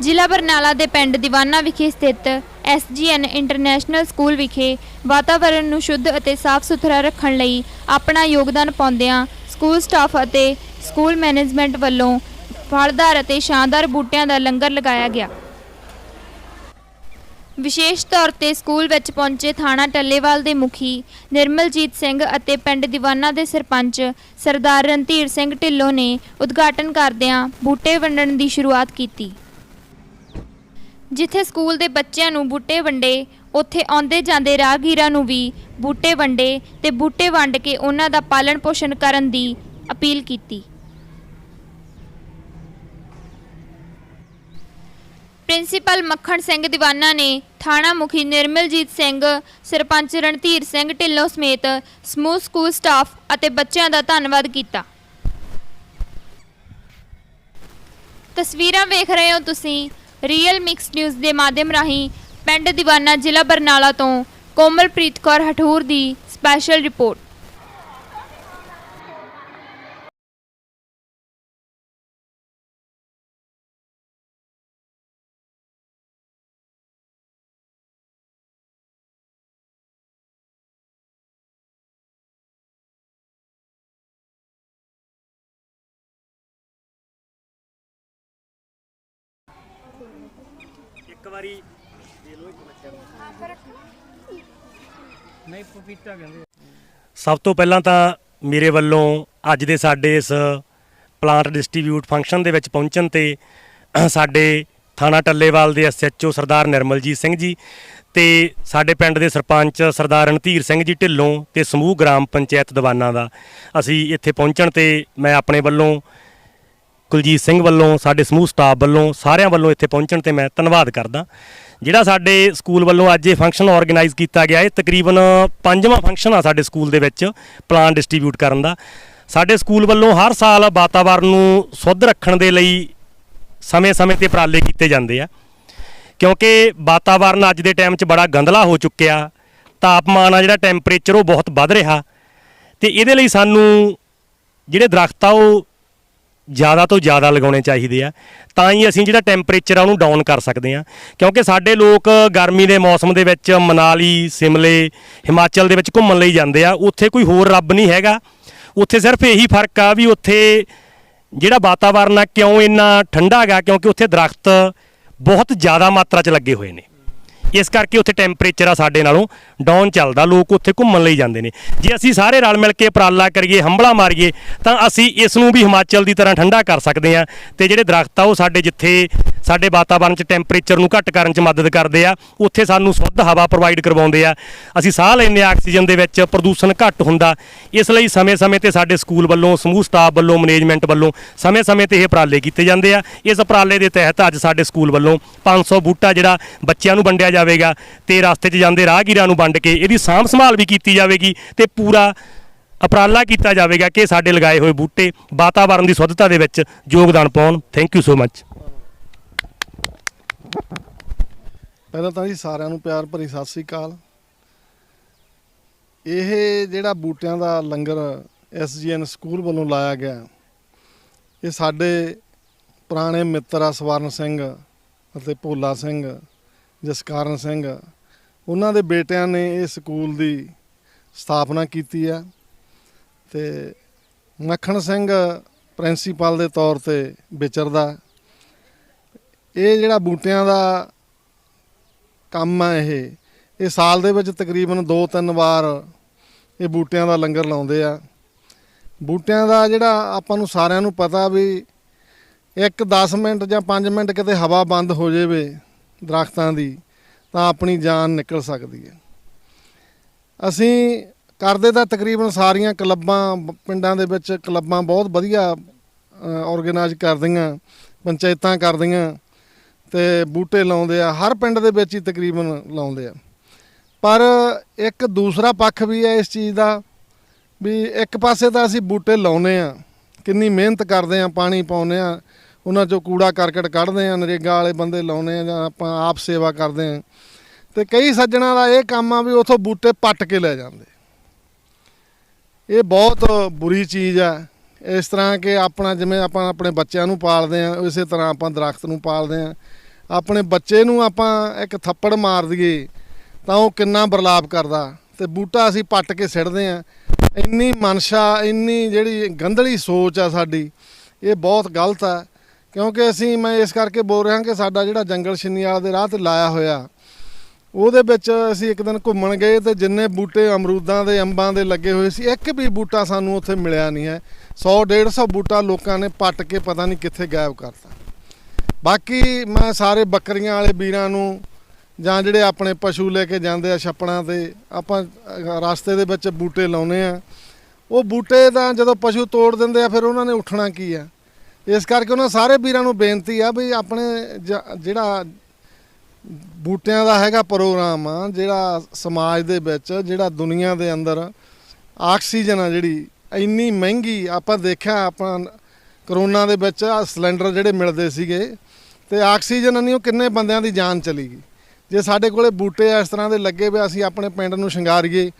ਜ਼ਿਲ੍ਹਾ ਬਰਨਾਲਾ ਦੇ ਪਿੰਡ ਦੀਵਾਨਾ ਵਿਖੇ ਸਥਿਤ ਐਸਜੀਐਨ ਇੰਟਰਨੈਸ਼ਨਲ ਸਕੂਲ ਵਿਖੇ ਵਾਤਾਵਰਣ ਨੂੰ ਸ਼ੁੱਧ ਅਤੇ ਸਾਫ਼ ਸੁਥਰਾ ਰੱਖਣ ਲਈ ਆਪਣਾ ਯੋਗਦਾਨ ਪਾਉਂਦਿਆਂ ਸਕੂਲ ਸਟਾਫ ਅਤੇ ਸਕੂਲ ਮੈਨੇਜਮੈਂਟ ਵੱਲੋਂ ਫਲਦਾਰ ਅਤੇ ਸ਼ਾਨਦਾਰ ਬੂਟਿਆਂ ਦਾ ਲੰਗਰ ਲਗਾਇਆ ਗਿਆ। ਵਿਸ਼ੇਸ਼ ਤੌਰ ਤੇ ਸਕੂਲ ਵਿੱਚ ਪਹੁੰਚੇ ਥਾਣਾ ਟੱਲੇਵਾਲ ਦੇ ਮੁਖੀ ਨਿਰਮਲਜੀਤ ਸਿੰਘ ਅਤੇ ਪਿੰਡ ਦੀਵਾਨਾ ਦੇ ਸਰਪੰਚ ਸਰਦਾਰ ਰਣਧੀਰ ਸਿੰਘ ਢਿੱਲੋਂ ਨੇ ਉਦਘਾਟਨ ਕਰਦਿਆਂ ਬੂਟੇ ਵੰਡਣ ਦੀ ਸ਼ੁਰੂਆਤ ਕੀਤੀ। ਜਿੱਥੇ ਸਕੂਲ ਦੇ ਬੱਚਿਆਂ ਨੂੰ ਬੂਟੇ ਵੰਡੇ, ਉੱਥੇ ਆਉਂਦੇ ਜਾਂਦੇ ਰਾਹਗੀਰਾਂ ਨੂੰ ਵੀ ਬੂਟੇ ਵੰਡੇ ਤੇ ਬੂਟੇ ਵੰਡ ਕੇ ਉਹਨਾਂ ਦਾ ਪਾਲਣ ਪੋਸ਼ਣ ਕਰਨ ਦੀ ਅਪੀਲ ਕੀਤੀ। ਪ੍ਰਿੰਸੀਪਲ ਮੱਖਣ ਸਿੰਘ ਦੀਵਾਨਾ ਨੇ ਥਾਣਾ ਮੁਖੀ ਨਿਰਮਲਜੀਤ ਸਿੰਘ, ਸਰਪੰਚ ਰਣਧੀਰ ਸਿੰਘ ਢਿੱਲੋਂ ਸਮੇਤ ਸਮੂਹ ਸਕੂਲ ਸਟਾਫ ਅਤੇ ਬੱਚਿਆਂ ਦਾ ਧੰਨਵਾਦ ਕੀਤਾ। ਤਸਵੀਰਾਂ ਵੇਖ ਰਹੇ ਹੋ ਤੁਸੀਂ। ਰੀਅਲ ਮਿਕਸ ਨਿਊਜ਼ ਦੇ ਮਾਧਿਅਮ ਰਾਹੀਂ ਪਿੰਡ ਦੀਵਾਨਾ ਜ਼ਿਲ੍ਹਾ ਬਰਨਾਲਾ ਤੋਂ ਕੋਮਲਪ੍ਰੀਤ ਕੌਰ ਹਠੂਰ ਦੀ ਸਪੈਸ਼ਲ ਰਿਪੋਰਟ ਇੱਕ ਵਾਰੀ ਦੇ ਲੋ ਇੱਕ ਬੱਚਿਆਂ ਨੂੰ ਨਹੀਂ ਪਪੀਤਾ ਕਹਿੰਦੇ ਸਭ ਤੋਂ ਪਹਿਲਾਂ ਤਾਂ ਮੇਰੇ ਵੱਲੋਂ ਅੱਜ ਦੇ ਸਾਡੇ ਇਸ ਪਲਾਂਟ ਡਿਸਟ੍ਰੀਬਿਊਟ ਫੰਕਸ਼ਨ ਦੇ ਵਿੱਚ ਪਹੁੰਚਣ ਤੇ ਸਾਡੇ ਥਾਣਾ ਟੱਲੇਵਾਲ ਦੇ ਐਸਐਚਓ ਸਰਦਾਰ ਨਿਰਮਲਜੀਤ ਸਿੰਘ ਜੀ ਤੇ ਸਾਡੇ ਪਿੰਡ ਦੇ ਸਰਪੰਚ ਸਰਦਾਰ ਰਣਧੀਰ ਸਿੰਘ ਜੀ ਢਿੱਲੋਂ ਤੇ ਸਮੂਹ ਗ੍ਰਾਮ ਪੰਚਾਇਤ ਦੀਵਾਨਾ ਦਾ ਅਸੀਂ ਇੱਥੇ ਪਹੁੰਚਣ ਤੇ ਮੈਂ ਆਪਣੇ ਵੱਲੋਂ ਕੁਲਜੀਤ ਸਿੰਘ ਵੱਲੋਂ, ਸਾਡੇ ਸਮੂਹ ਸਟਾਫ ਵੱਲੋਂ, ਸਾਰਿਆਂ ਵੱਲੋਂ ਇੱਥੇ ਪਹੁੰਚਣ ਤੇ ਮੈਂ ਧੰਨਵਾਦ ਕਰਦਾ। ਜਿਹੜਾ ਸਾਡੇ ਸਕੂਲ ਵੱਲੋਂ ਅੱਜ ਇਹ ਫੰਕਸ਼ਨ ਆਰਗੇਨਾਈਜ਼ ਕੀਤਾ ਗਿਆ, ਇਹ ਤਕਰੀਬਨ ਪੰਜਵਾਂ ਫੰਕਸ਼ਨ ਆ ਸਾਡੇ ਸਕੂਲ ਦੇ ਵਿੱਚ ਪਲਾਨ ਡਿਸਟ੍ਰੀਬਿਊਟ ਕਰਨ ਦਾ। ਸਾਡੇ ਸਕੂਲ ਵੱਲੋਂ ਹਰ ਸਾਲ ਵਾਤਾਵਰਣ ਨੂੰ ਸ਼ੁੱਧ ਰੱਖਣ ਦੇ ਲਈ ਸਮੇਂ-ਸਮੇਂ ਤੇ ਉਪਰਾਲੇ ਕੀਤੇ ਜਾਂਦੇ ਆ। ਕਿਉਂਕਿ ਵਾਤਾਵਰਣ ਅੱਜ ਦੇ ਟਾਈਮ 'ਚ ਬੜਾ ਗੰਧਲਾ ਹੋ ਚੁੱਕਿਆ, ਤਾਪਮਾਨ ਆ ਜਿਹੜਾ ਟੈਂਪਰੇਚਰ ਉਹ ਬਹੁਤ ਵੱਧ ਰਿਹਾ। ਤੇ ਇਹਦੇ ਲਈ ਸਾਨੂੰ ਜਿਹੜੇ ਦਰਖਤ ਆ ਉਹ ਜ਼ਿਆਦਾ ਤੋਂ ਜ਼ਿਆਦਾ ਲਗਾਉਣੇ ਚਾਹੀਦੇ ਆ। ਤਾਂ ਹੀ ਅਸੀਂ ਜਿਹੜਾ ਟੈਂਪਰੇਚਰ ਆ ਉਹਨੂੰ ਡਾਊਨ ਕਰ ਸਕਦੇ ਆ। ਕਿਉਂਕਿ ਸਾਡੇ ਲੋਕ ਗਰਮੀ ਦੇ ਮੌਸਮ ਦੇ ਵਿੱਚ ਮਨਾਲੀ, ਸਿਮਲੇ, ਹਿਮਾਚਲ ਦੇ ਵਿੱਚ ਘੁੰਮਣ ਲਈ ਜਾਂਦੇ ਆ। ਉੱਥੇ ਕੋਈ ਹੋਰ ਰੱਬ ਨਹੀਂ ਹੈਗਾ। ਉੱਥੇ ਸਿਰਫ ਇਹੀ ਫ਼ਰਕ ਆ ਵੀ ਉੱਥੇ ਜਿਹੜਾ ਵਾਤਾਵਰਨ ਆ ਕਿਉਂ ਇੰਨਾ ਠੰਡਾ ਹੈਗਾ, ਕਿਉਂਕਿ ਉੱਥੇ ਦਰਖਤ ਬਹੁਤ ਜ਼ਿਆਦਾ ਮਾਤਰਾ 'ਚ ਲੱਗੇ ਹੋਏ ਨੇ। ਇਸ ਕਰਕੇ ਉੱਥੇ ਟੈਂਪਰੇਚਰ ਆ ਸਾਡੇ ਨਾਲੋਂ ਡਾਊਨ ਚੱਲਦਾ, ਲੋਕ ਉੱਥੇ ਘੁੰਮਣ ਲਈ ਜਾਂਦੇ ਨੇ। ਜੇ ਅਸੀਂ ਸਾਰੇ ਰਲ ਮਿਲ ਕੇ ਉਪਰਾਲਾ ਕਰੀਏ ਹੰਬਲਾ ਮਾਰੀਏ, ਤਾਂ ਅਸੀਂ ਇਸ ਨੂੰ ਵੀ ਹਿਮਾਚਲ ਦੀ ਤਰ੍ਹਾਂ ਠੰਡਾ ਕਰ ਸਕਦੇ ਹਾਂ। ਤੇ ਜਿਹੜੇ ਦਰਖਤ ਆ ਉਹ ਸਾਡੇ ਜਿੱਥੇ ਸਾਡੇ ਵਾਤਾਵਰਣ 'ਚ ਟੈਂਪਰੇਚਰ ਨੂੰ ਘੱਟ ਕਰਨ 'ਚ ਮਦਦ ਕਰਦੇ ਆ, ਉੱਥੇ ਸਾਨੂੰ ਸ਼ੁੱਧ ਹਵਾ ਪ੍ਰੋਵਾਈਡ ਕਰਵਾਉਂਦੇ ਆ। ਅਸੀਂ ਸਾਹ ਲੈਂਦੇ ਆ ਆਕਸੀਜਨ ਦੇ ਵਿੱਚ, ਪ੍ਰਦੂਸ਼ਣ ਘੱਟ ਹੁੰਦਾ। ਇਸ ਲਈ ਸਮੇਂ-ਸਮੇਂ ਤੇ ਸਾਡੇ ਸਕੂਲ ਵੱਲੋਂ, ਸਮੂਹ ਸਟਾਫ ਵੱਲੋਂ ਮੈਨੇਜਮੈਂਟ ਵੱਲੋਂ ਸਮੇਂ-ਸਮੇਂ ਤੇ ਇਹ ਉਪਰਾਲੇ ਕੀਤੇ ਜਾਂਦੇ ਆ। ਇਸ ਉਪਰਾਲੇ ਦੇ ਤਹਿਤ ਅੱਜ ਸਾਡੇ ਸਕੂਲ ਵੱਲੋਂ 500 ਬੂਟਾ ਜਿਹੜਾ ਬੱਚਿਆਂ ਨੂੰ ਵੰਡਿਆ ਜਾਵੇਗਾ ਤੇ ਰਸਤੇ 'ਚ ਜਾਂਦੇ ਰਾਹਗੀਰਾਂ ਨੂੰ ਵੰਡ ਕੇ ਇਹਦੀ ਸਾਂਭ ਸੰਭਾਲ ਵੀ ਕੀਤੀ ਜਾਵੇਗੀ ਤੇ ਪੂਰਾ ਉਪਰਾਲਾ ਕੀਤਾ ਜਾਵੇਗਾ ਕਿ ਸਾਡੇ ਲਗਾਏ ਹੋਏ ਬੂਟੇ ਵਾਤਾਵਰਣ ਦੀ ਸ਼ੁੱਧਤਾ ਦੇ ਵਿੱਚ ਯੋਗਦਾਨ ਪਾਉਣ। ਥੈਂਕ ਯੂ ਸੋ ਮੱਚ ਪਹਿਲਾਂ ਤਾਂ ਜੀ ਸਾਰਿਆਂ ਨੂੰ ਪਿਆਰ ਭਰੀ ਸਤਿ ਸ੍ਰੀ ਅਕਾਲ। ਇਹ ਜਿਹੜਾ ਬੂਟਿਆਂ ਦਾ ਲੰਗਰ ਐਸਜੀਐਨ ਸਕੂਲ ਵੱਲੋਂ ਲਾਇਆ ਗਿਆ ਇਹ ਸਾਡੇ ਪੁਰਾਣੇ ਮਿੱਤਰ ਆ ਸਵਰਨ ਸਿੰਘ ਅਤੇ ਭੋਲਾ ਸਿੰਘ, ਜਸਕਾਰਨ ਸਿੰਘ, ਉਹਨਾਂ ਦੇ ਬੇਟਿਆਂ ਨੇ ਇਹ ਸਕੂਲ ਦੀ ਸਥਾਪਨਾ ਕੀਤੀ ਆ ਤੇ ਮੱਖਣ ਸਿੰਘ ਪ੍ਰਿੰਸੀਪਲ ਦੇ ਤੌਰ ਤੇ ਵਿਚਰਦਾ ਇਹ ਜਿਹੜਾ ਬੂਟਿਆਂ ਦਾ ਕੰਮ ਆ ਇਹ ਇਹ ਸਾਲ ਦੇ ਵਿੱਚ ਤਕਰੀਬਨ 2-3 ਵਾਰ ਇਹ ਬੂਟਿਆਂ ਦਾ ਲੰਗਰ ਲਾਉਂਦੇ ਆ। ਬੂਟਿਆਂ ਦਾ ਜਿਹੜਾ ਆਪਾਂ ਨੂੰ ਸਾਰਿਆਂ ਨੂੰ ਪਤਾ ਵੀ ਇੱਕ 10 ਮਿੰਟ ਜਾਂ 5 ਮਿੰਟ ਕਿਤੇ ਹਵਾ ਬੰਦ ਹੋ ਜਾਵੇ ਦਰਖਤਾਂ ਦੀ, ਤਾਂ ਆਪਣੀ ਜਾਨ ਨਿਕਲ ਸਕਦੀ ਹੈ। ਅਸੀਂ ਕਰਦੇ ਤਾਂ ਤਕਰੀਬਨ ਸਾਰੀਆਂ ਕਲੱਬਾਂ, ਪਿੰਡਾਂ ਦੇ ਵਿੱਚ ਕਲੱਬਾਂ ਬਹੁਤ ਵਧੀਆ ਆਰਗੇਨਾਈਜ਼ ਕਰਦੀਆਂ, ਪੰਚਾਇਤਾਂ ਕਰਦੀਆਂ। ਤੇ ਬੂਟੇ ਲਾਉਂਦੇ ਆ, ਹਰ ਪਿੰਡ ਦੇ ਵਿੱਚ ਹੀ ਤਕਰੀਬਨ ਲਾਉਂਦੇ ਆ। ਪਰ ਇੱਕ ਦੂਸਰਾ ਪੱਖ ਵੀ ਹੈ ਇਸ ਚੀਜ਼ ਦਾ, ਵੀ ਇੱਕ ਪਾਸੇ ਤਾਂ ਅਸੀਂ ਬੂਟੇ ਲਾਉਨੇ ਆ, ਕਿੰਨੀ ਮਿਹਨਤ ਕਰਦੇ ਆ, ਪਾਣੀ ਪਾਉਨੇ ਆ, ਉਹਨਾਂ ਚੋਂ ਕੂੜਾ ਕਰਕਟ ਕੱਢਦੇ ਆ, ਨਰੇਗਾ ਵਾਲੇ ਬੰਦੇ ਲਾਉਨੇ ਆ, ਜਾਂ ਆਪਾਂ ਆਪ ਸੇਵਾ ਕਰਦੇ ਆ। ਤੇ ਕਈ ਸੱਜਣਾ ਦਾ ਇਹ ਕੰਮ ਆ ਵੀ ਉਥੋਂ ਬੂਟੇ ਪੱਟ ਕੇ ਲੈ ਜਾਂਦੇ। ਇਹ ਬਹੁਤ ਬੁਰੀ ਚੀਜ਼ ਆ, ਇਸ ਤਰ੍ਹਾਂ ਕਿ ਆਪਣਾ ਜਿਵੇਂ ਆਪਾਂ ਆਪਣੇ ਬੱਚਿਆਂ ਨੂੰ ਪਾਲਦੇ ਆ, ਇਸੇ ਤਰ੍ਹਾਂ ਆਪਾਂ ਦਰਖਤ ਨੂੰ ਪਾਲਦੇ ਆ ਆਪਣੇ ਬੱਚੇ ਨੂੰ ਆਪਾਂ ਇੱਕ ਥੱਪੜ ਮਾਰ ਦਈਏ, ਤਾਂ ਉਹ ਕਿੰਨਾ ਬਰਲਾਪ ਕਰਦਾ। ਤੇ ਬੂਟਾ ਅਸੀਂ ਪੱਟ ਕੇ ਸਿੱਟਦੇ ਆ ਇੰਨੀ ਮਨਸ਼ਾ, ਇੰਨੀ ਜਿਹੜੀ ਗੰਧਲੀ ਸੋਚ ਆ ਸਾਡੀ, ਇਹ ਬਹੁਤ ਗਲਤ ਆ। ਕਿਉਂਕਿ ਅਸੀਂ, ਮੈਂ ਇਸ ਕਰਕੇ ਬੋਲ ਰਿਹਾ ਕਿ ਸਾਡਾ ਜਿਹੜਾ ਜੰਗਲ ਛਿੰਨੀ ਛਿੰਨੀਵਾਲ ਦੇ ਰਾਹ ਤੇ ਲਾਇਆ ਹੋਇਆ, ਉਹਦੇ ਵਿੱਚ ਅਸੀਂ ਇੱਕ ਦਿਨ ਘੁੰਮਣ ਗਏ ਤੇ ਜਿੰਨੇ ਬੂਟੇ ਅਮਰੂਦਾਂ ਦੇ, ਅੰਬਾਂ ਦੇ ਲੱਗੇ ਹੋਏ ਸੀ, ਇੱਕ ਵੀ ਬੂਟਾ ਸਾਨੂੰ ਉੱਥੇ ਮਿਲਿਆ ਨਹੀਂ ਹੈ। 100 150 ਬੂਟਾ ਲੋਕਾਂ ਨੇ ਪੱਟ ਕੇ ਪਤਾ ਨਹੀਂ ਕਿੱਥੇ ਗਾਇਬ ਕਰਤਾ। ਬਾਕੀ ਮੈਂ ਸਾਰੇ ਬੱਕਰੀਆਂ ਵਾਲੇ ਵੀਰਾਂ ਨੂੰ ਜਾਂ ਜਿਹੜੇ ਆਪਣੇ ਪਸ਼ੂ ਲੈ ਕੇ ਜਾਂਦੇ ਆ ਛੱਪੜਾਂ ਤੇ, ਆਪਾਂ ਰਸਤੇ ਦੇ ਵਿੱਚ ਬੂਟੇ ਲਾਉਨੇ ਆ। ਉਹ ਬੂਟੇ ਤਾਂ ਜਦੋਂ ਪਸ਼ੂ ਤੋੜ ਦਿੰਦੇ ਆ, ਫਿਰ ਉਹਨਾਂ ਨੇ ਉੱਠਣਾ ਕੀ ਆ? ਇਸ ਕਰਕੇ ਉਹਨਾਂ ਸਾਰੇ ਵੀਰਾਂ ਨੂੰ ਬੇਨਤੀ ਆ ਵੀ ਆਪਣੇ ਜ- ਜਿਹੜਾ ਬੂਟਿਆਂ ਦਾ ਹੈਗਾ ਪ੍ਰੋਗਰਾਮ ਆ, ਜਿਹੜਾ ਸਮਾਜ ਦੇ ਵਿੱਚ, ਜਿਹੜਾ ਦੁਨੀਆ ਦੇ ਅੰਦਰ ਆਕਸੀਜਨ ਆ ਜਿਹੜੀ, ਇੰਨੀ ਮਹਿੰਗੀ ਆਪਾਂ ਦੇਖਿਆ ਆਪਾਂ ਕਰੋਨਾ ਦੇ ਵਿੱਚ ਸਿਲੰਡਰ ਜਿਹੜੇ ਮਿਲਦੇ ਸੀਗੇ ਤੇ ਆਕਸੀਜਨ ਨਹੀਂ, ਉਹ ਕਿੰਨੇ ਬੰਦਿਆਂ ਦੀ ਜਾਨ ਚਲੀ ਗਈ। ਜੇ ਸਾਡੇ ਕੋਲੇ ਬੂਟੇ ਇਸ ਤਰ੍ਹਾਂ ਦੇ ਲੱਗੇ ਵੀ ਅਸੀਂ ਆਪਣੇ ਪਿੰਡ ਨੂੰ ਸ਼ਿੰਗਾਰੀਏ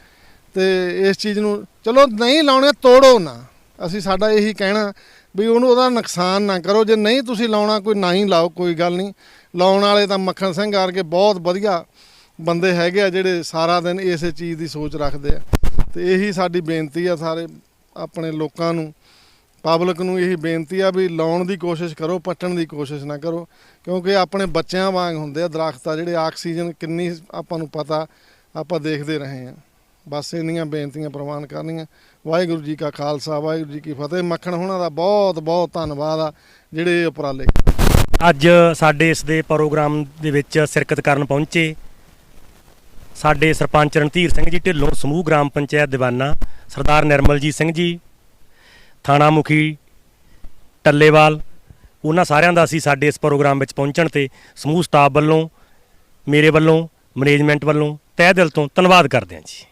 ਤੇ ਇਸ ਚੀਜ਼ ਨੂੰ, ਚਲੋ ਨਹੀਂ ਲਾਉਣੇ, ਤੋੜੋ ਨਾ। ਅਸੀਂ ਸਾਡਾ ਇਹੀ ਕਹਿਣਾ ਵੀ ਉਹਨੂੰ ਉਹਦਾ ਨੁਕਸਾਨ ਨਾ ਕਰੋ। ਜੇ ਨਹੀਂ ਤੁਸੀਂ ਲਾਉਣਾ, ਕੋਈ ਨਾ ਹੀ ਲਾਓ, ਕੋਈ ਗੱਲ ਨਹੀਂ। ਲਾਉਣ ਵਾਲੇ ਤਾਂ ਮੱਖਣ ਸਿੰਘ ਵਰਗੇ ਬਹੁਤ ਵਧੀਆ ਬੰਦੇ ਹੈਗੇ ਆ, ਜਿਹੜੇ ਸਾਰਾ ਦਿਨ ਇਸੇ ਚੀਜ਼ ਦੀ ਸੋਚ ਰੱਖਦੇ ਆ। ਤੇ ਇਹੀ ਸਾਡੀ ਬੇਨਤੀ ਆ ਸਾਰੇ ਆਪਣੇ ਲੋਕਾਂ ਨੂੰ ਪਬਲਿਕ ਨੂੰ ਇਹੀ ਬੇਨਤੀ ਆ ਵੀ ਲਾਉਣ ਦੀ ਕੋਸ਼ਿਸ਼ ਕਰੋ, ਪੱਟਣ ਦੀ ਕੋਸ਼ਿਸ਼ ਨਾ ਕਰੋ, ਕਿਉਂਕਿ ਆਪਣੇ ਬੱਚਿਆਂ ਵਾਂਗ ਹੁੰਦੇ ਆ ਦਰਖਤ ਆ ਜਿਹੜੇ ਆਕਸੀਜਨ ਕਿੰਨੀ ਆਪਾਂ ਨੂੰ ਪਤਾ, ਆਪਾਂ ਦੇਖਦੇ ਰਹੇ ਆ। ਬਸ ਇੰਨੀਆਂ ਬੇਨਤੀਆਂ ਪ੍ਰਵਾਨ ਕਰਨੀਆਂ। ਵਾਹਿਗੁਰੂ ਜੀ ਕਾ ਖਾਲਸਾ, ਵਾਹਿਗੁਰੂ ਜੀ ਕੀ ਫਤਿਹ। ਮੱਖਣ ਹੋਣਾ ਦਾ ਬਹੁਤ ਬਹੁਤ ਧੰਨਵਾਦ ਆ ਜਿਹੜੇ ਉਪਰਾਲੇ ਅੱਜ ਸਾਡੇ ਇਸ ਦੇ ਪ੍ਰੋਗਰਾਮ ਦੇ ਵਿੱਚ ਸ਼ਿਰਕਤ ਕਰਨ ਪਹੁੰਚੇ ਸਾਡੇ ਸਰਪੰਚ ਰਣਧੀਰ ਸਿੰਘ ਜੀ, ਢਿੱਲੋਂ ਸਮੂਹ ਗ੍ਰਾਮ ਪੰਚਾਇਤ ਦੀਵਾਨਾ, ਸਰਦਾਰ ਨਿਰਮਲਜੀਤ ਸਿੰਘ ਜੀ ਥਾਣਾ ਮੁਖੀ ਟੱਲੇਵਾਲ, ਉਹਨਾਂ ਸਾਰਿਆਂ ਦਾ ਅਸੀਂ ਸਾਡੇ ਇਸ ਪ੍ਰੋਗਰਾਮ ਵਿੱਚ ਪਹੁੰਚਣ ਤੇ ਸਮੂਹ ਸਟਾਫ ਵੱਲੋਂ, ਮੇਰੇ ਵੱਲੋਂ, ਮੈਨੇਜਮੈਂਟ ਵੱਲੋਂ ਤਹਿ ਦਿਲ ਤੋਂ ਧੰਨਵਾਦ ਕਰਦੇ ਹਾਂ ਜੀ।